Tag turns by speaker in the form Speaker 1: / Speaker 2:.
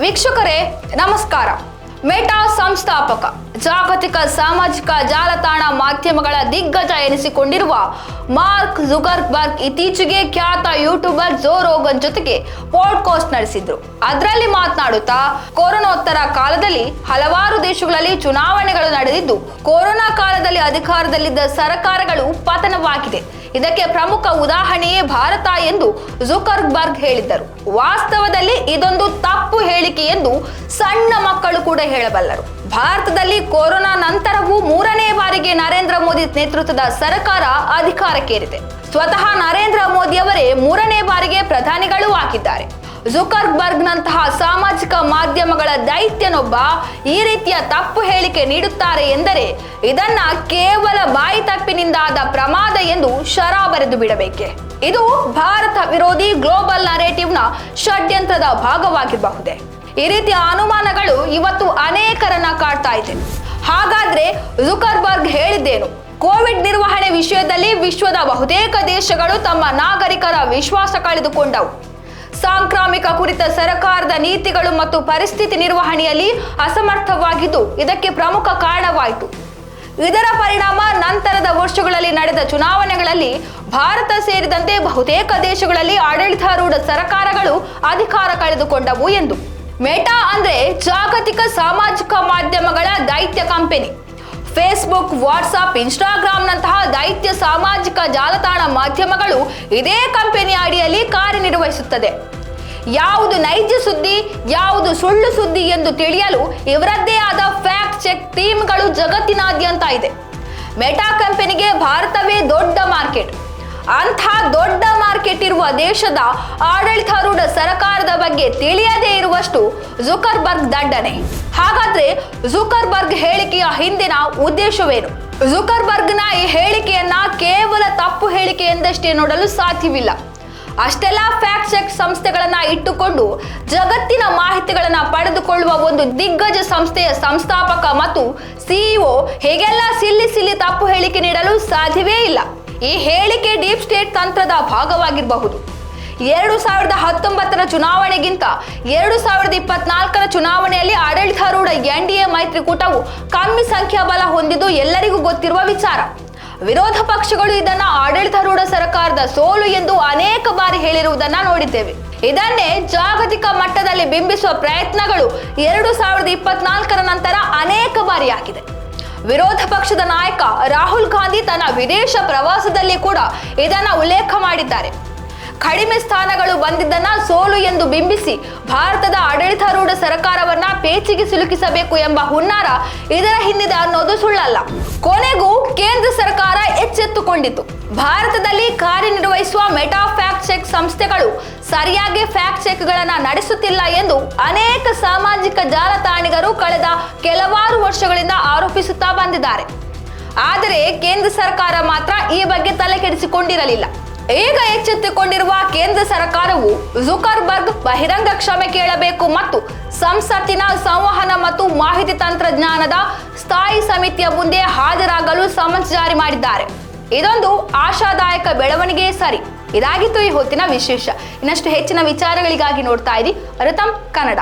Speaker 1: ವೀಕ್ಷಕರೇ, ನಮಸ್ಕಾರ. ಮೆಟಾ ಸಂಸ್ಥಾಪಕ, ಜಾಗತಿಕ ಸಾಮಾಜಿಕ ಜಾಲತಾಣ ಮಾಧ್ಯಮಗಳ ದಿಗ್ಗಜ ಎನಿಸಿಕೊಂಡಿರುವ ಮಾರ್ಕ್ ಜುಗರ್ಬರ್ಗ್ ಇತ್ತೀಚೆಗೆ ಖ್ಯಾತ ಯೂಟ್ಯೂಬರ್ ಜೋ ರೋಗನ್ ಜೊತೆಗೆ ಪಾಡ್ಕಾಸ್ಟ್ ನಡೆಸಿದ್ರು. ಅದರಲ್ಲಿ ಮಾತನಾಡುತ್ತಾ, ಕೊರೋನೋತ್ತರ ಕಾಲದಲ್ಲಿ ಹಲವಾರು ದೇಶಗಳಲ್ಲಿ ಚುನಾವಣೆಗಳು ನಡೆದಿದ್ದು, ಕೊರೋನಾ ಕಾಲದಲ್ಲಿ ಅಧಿಕಾರದಲ್ಲಿದ್ದ ಸರ್ಕಾರಗಳು ಪತನವಾಗಿದೆ. ಇದಕ್ಕೆ ಪ್ರಮುಖ ಉದಾಹರಣೆಯೇ ಭಾರತ ಎಂದು ಜುಕರ್ಬರ್ಗ್ ಹೇಳಿದ್ದರು. ವಾಸ್ತವದಲ್ಲಿ ಇದೊಂದು ತಪ್ಪು ಹೇಳಿಕೆ ಎಂದು ಸಣ್ಣ ಮಕ್ಕಳು ಕೂಡ ಹೇಳಬಲ್ಲರು. ಭಾರತದಲ್ಲಿ ಕೊರೋನಾ ನಂತರವೂ ಮೂರನೇ ಬಾರಿಗೆ ನರೇಂದ್ರ ಮೋದಿ ನೇತೃತ್ವದ ಸರ್ಕಾರ ಅಧಿಕಾರಕ್ಕೇರಿದೆ. ಸ್ವತಃ ನರೇಂದ್ರ ಮೋದಿಯವರೇ ಮೂರನೇ ಬಾರಿಗೆ ಪ್ರಧಾನಿಗಳೂ ಆಗಿದ್ದಾರೆ. ಜುಕರ್ಬರ್ಗ್ ನಂತಹ ಸಾಮಾಜಿಕ ಮಾಧ್ಯಮಗಳ ದೈತ್ಯನೊಬ್ಬ ಈ ರೀತಿಯ ತಪ್ಪು ಹೇಳಿಕೆ ನೀಡುತ್ತಾರೆ ಎಂದರೆ ಇದನ್ನ ಕೇವಲ ಬಾಯಿ ತಪ್ಪಿನಿಂದಾದ ಪ್ರಮಾದ ಎಂದು ಶರಾ ಬರೆದು ಬಿಡಬೇಕೆ? ಇದು ಭಾರತ ವಿರೋಧಿ ಗ್ಲೋಬಲ್ ನರೇಟಿವ್ನ ಷಡ್ಯಂತ್ರದ ಭಾಗವಾಗಿರಬಹುದೇ? ಈ ರೀತಿಯ ಅನುಮಾನಗಳು ಇವತ್ತು ಅನೇಕರನ್ನ ಕಾಡ್ತಾ ಇದೆ. ಹಾಗಾದ್ರೆ ಜುಕರ್ಬರ್ಗ್ ಹೇಳಿದ್ದೇನು? ಕೋವಿಡ್ ನಿರ್ವಹಣೆ ವಿಷಯದಲ್ಲಿ ವಿಶ್ವದ ಬಹುತೇಕ ದೇಶಗಳು ತಮ್ಮ ನಾಗರಿಕರ ವಿಶ್ವಾಸ ಕಳೆದುಕೊಂಡವು. ಸಾಂಕ್ರಾಮಿಕ ಕುರಿತ ಸರ್ಕಾರದ ನೀತಿಗಳು ಮತ್ತು ಪರಿಸ್ಥಿತಿ ನಿರ್ವಹಣೆಯಲ್ಲಿ ಅಸಮರ್ಥವಾಗಿದ್ದು, ಇದಕ್ಕೆ ಪ್ರಮುಖ ಕಾರಣವಾಯಿತು. ಇದರ ಪರಿಣಾಮ ನಂತರದ ವರ್ಷಗಳಲ್ಲಿ ನಡೆದ ಚುನಾವಣೆಗಳಲ್ಲಿ ಭಾರತ ಸೇರಿದಂತೆ ಬಹುತೇಕ ದೇಶಗಳಲ್ಲಿ ಆಡಳಿತಾರೂಢ ಸರ್ಕಾರಗಳು ಅಧಿಕಾರ ಕಳೆದುಕೊಂಡವು ಎಂದು. ಮೆಟಾ ಅಂದ್ರೆ ಜಾಗತಿಕ ಸಾಮಾಜಿಕ ಮಾಧ್ಯಮಗಳ ದೈತ್ಯ ಕಂಪನಿ. ಫೇಸ್ಬುಕ್ ವಾಟ್ಸ್ಆಪ್ ಇನ್ಸ್ಟಾಗ್ರಾಂನಂತಹ ದೈತ್ಯ ಸಾಮಾಜಿಕ ಜಾಲತಾಣ ಮಾಧ್ಯಮಗಳು ಇದೇ ಕಂಪನಿಯ ಅಡಿಯಲ್ಲಿ ಕಾರ್ಯನಿರ್ವಹಿಸುತ್ತದೆ. ಯಾವುದು ನೈಜ ಸುದ್ದಿ, ಯಾವುದು ಸುಳ್ಳು ಸುದ್ದಿ ಎಂದು ತಿಳಿಯಲು ಇವರದ್ದೇ ಆದ ಫ್ಯಾಕ್ಟ್ ಚೆಕ್ ಟೀಮ್ಗಳು ಜಗತ್ತಿನಾದ್ಯಂತ ಇದೆ. ಮೆಟಾ ಕಂಪನಿಗೆ ಭಾರತವೇ ದೊಡ್ಡ ಮಾರ್ಕೆಟ್. ಅಂಥ ದೊಡ್ಡ ಮಾರ್ಕೆಟ್ ಇರುವ ದೇಶದ ಆಡಳಿತಾರೂಢ ಸರ್ಕಾರದ ಬಗ್ಗೆ ತಿಳಿಯದೇ ಇರುವಷ್ಟು ಜುಕರ್ಬರ್ಗ್ ದಂಡನೆ. ಹಾಗಾದ್ರೆ ಜುಕರ್ಬರ್ಗ್ ಹೇಳಿಕೆಯ ಹಿಂದಿನ ಉದ್ದೇಶವೇನು? ಜುಕರ್ಬರ್ಗ್ನ ಈ ಹೇಳಿಕೆಯನ್ನ ಕೇವಲ ತಪ್ಪು ಹೇಳಿಕೆ ಎಂದಷ್ಟೇ ನೋಡಲು ಸಾಧ್ಯವಿಲ್ಲ. ಅಷ್ಟೆಲ್ಲ ಫ್ಯಾಕ್ಟ್ ಚೆಕ್ ಸಂಸ್ಥೆಗಳನ್ನ ಇಟ್ಟುಕೊಂಡು ಜಗತ್ತಿನ ಮಾಹಿತಿಗಳನ್ನ ಪಡೆದುಕೊಳ್ಳುವ ಒಂದು ದಿಗ್ಗಜ ಸಂಸ್ಥೆಯ ಸಂಸ್ಥಾಪಕ ಮತ್ತು ಸಿಇಒ ಹೇಗೆಲ್ಲ ಸಿಲ್ಲಿ ಸಿಲ್ಲಿ ತಪ್ಪು ಹೇಳಿಕೆ ನೀಡಲು ಸಾಧ್ಯವೇ ಇಲ್ಲ. ಈ ಹೇಳಿಕೆ ಡೀಪ್ ಸ್ಟೇಟ್ ತಂತ್ರದ ಭಾಗವಾಗಿರಬಹುದು. ಎರಡು ಸಾವಿರದ ಹತ್ತೊಂಬತ್ತರ ಚುನಾವಣೆಗಿಂತ ಎರಡು ಸಾವಿರದ ಇಪ್ಪತ್ನಾಲ್ಕರ ಚುನಾವಣೆಯಲ್ಲಿ ಆಡಳಿತಾರೂಢ ಎನ್ ಡಿ ಎ ಮೈತ್ರಿಕೂಟವು ಕಮ್ಮಿ ಸಂಖ್ಯಾಬಲ ಹೊಂದಿದ್ದು ಎಲ್ಲರಿಗೂ ಗೊತ್ತಿರುವ ವಿಚಾರ. ವಿರೋಧ ಪಕ್ಷಗಳು ಇದನ್ನ ಆಡಳಿತಾರೂಢ ಸರ್ಕಾರದ ಸೋಲು ಎಂದು ಅನೇಕ ಬಾರಿ ಹೇಳಿರುವುದನ್ನ ನೋಡಿದ್ದೇವೆ. ಇದನ್ನೇ ಜಾಗತಿಕ ಮಟ್ಟದಲ್ಲಿ ಬಿಂಬಿಸುವ ಪ್ರಯತ್ನಗಳು ಎರಡು ಸಾವಿರದ ಇಪ್ಪತ್ನಾಲ್ಕರ ನಂತರ ಅನೇಕ ಬಾರಿ ಆಗಿದೆ ವಿರೋಧ ಪಕ್ಷದ ನಾಯಕ ರಾಹುಲ್ ಗಾಂಧಿ ತನ್ನ ವಿದೇಶ ಪ್ರವಾಸದಲ್ಲಿ ಕೂಡ ಇದನ್ನ ಉಲ್ಲೇಖ ಮಾಡಿದ್ದಾರೆ. ಕಡಿಮೆ ಸ್ಥಾನಗಳು ಬಂದಿದ್ದನ್ನ ಸೋಲು ಎಂದು ಬಿಂಬಿಸಿ ಭಾರತದ ಆಡಳಿತಾರೂಢ ಸರ್ಕಾರವನ್ನ ಪೇಚಿಗೆ ಸಿಲುಕಿಸಬೇಕು ಎಂಬ ಹುನ್ನಾರ ಇದರ ಹಿಂದಿದೆ ಅನ್ನೋದು ಸುಳ್ಳಲ್ಲ. ಕೊನೆಗೂ ಕೇಂದ್ರ ಸರ್ಕಾರ ಎಚ್ಚೆತ್ತುಕೊಂಡಿತು ಭಾರತದಲ್ಲಿ ಕಾರ್ಯನಿರ್ವಹಿಸುವ ಮೆಟಾ ಫ್ಯಾಕ್ಟ್ ಚೆಕ್ ಸಂಸ್ಥೆಗಳು ಸರಿಯಾಗಿ ಫ್ಯಾಕ್ಟ್ ಚೆಕ್ಗಳನ್ನ ನಡೆಸುತ್ತಿಲ್ಲ ಎಂದು ಅನೇಕ ಸಾಮಾಜಿಕ ಕಳೆದ ಕೆಲವಾರು ವರ್ಷಗಳಿಂದ ಆರೋಪಿಸುತ್ತಾ ಬಂದಿದ್ದಾರೆ. ಆದರೆ ಕೇಂದ್ರ ಸರ್ಕಾರ ಮಾತ್ರ ಈ ಬಗ್ಗೆ ತಲೆ ಕೆಡಿಸಿಕೊಂಡಿರಲಿಲ್ಲ. ಈಗ ಎಚ್ಚೆತ್ತುಕೊಂಡಿರುವ ಕೇಂದ್ರ ಸರ್ಕಾರವು ಜುಕರ್ಬರ್ಗ್ ಬಹಿರಂಗ ಕ್ಷಮೆ ಕೇಳಬೇಕು ಮತ್ತು ಸಂಸತ್ತಿನ ಸಂವಹನ ಮತ್ತು ಮಾಹಿತಿ ತಂತ್ರಜ್ಞಾನದ ಸ್ಥಾಯಿ ಸಮಿತಿಯ ಮುಂದೆ ಹಾಜರಾಗಲು ಸಮನ್ಸ್ ಜಾರಿ ಮಾಡಿದ್ದಾರೆ. ಇದೊಂದು ಆಶಾದಾಯಕ ಬೆಳವಣಿಗೆ ಸರಿ. ಇದಾಗಿತ್ತು ಈ ಹೊತ್ತಿನ ವಿಶೇಷ. ಇನ್ನಷ್ಟು ಹೆಚ್ಚಿನ ವಿಚಾರಗಳಿಗಾಗಿ ನೋಡ್ತಾ ಇರಿ. ರತಂ ಕನ್ನಡ.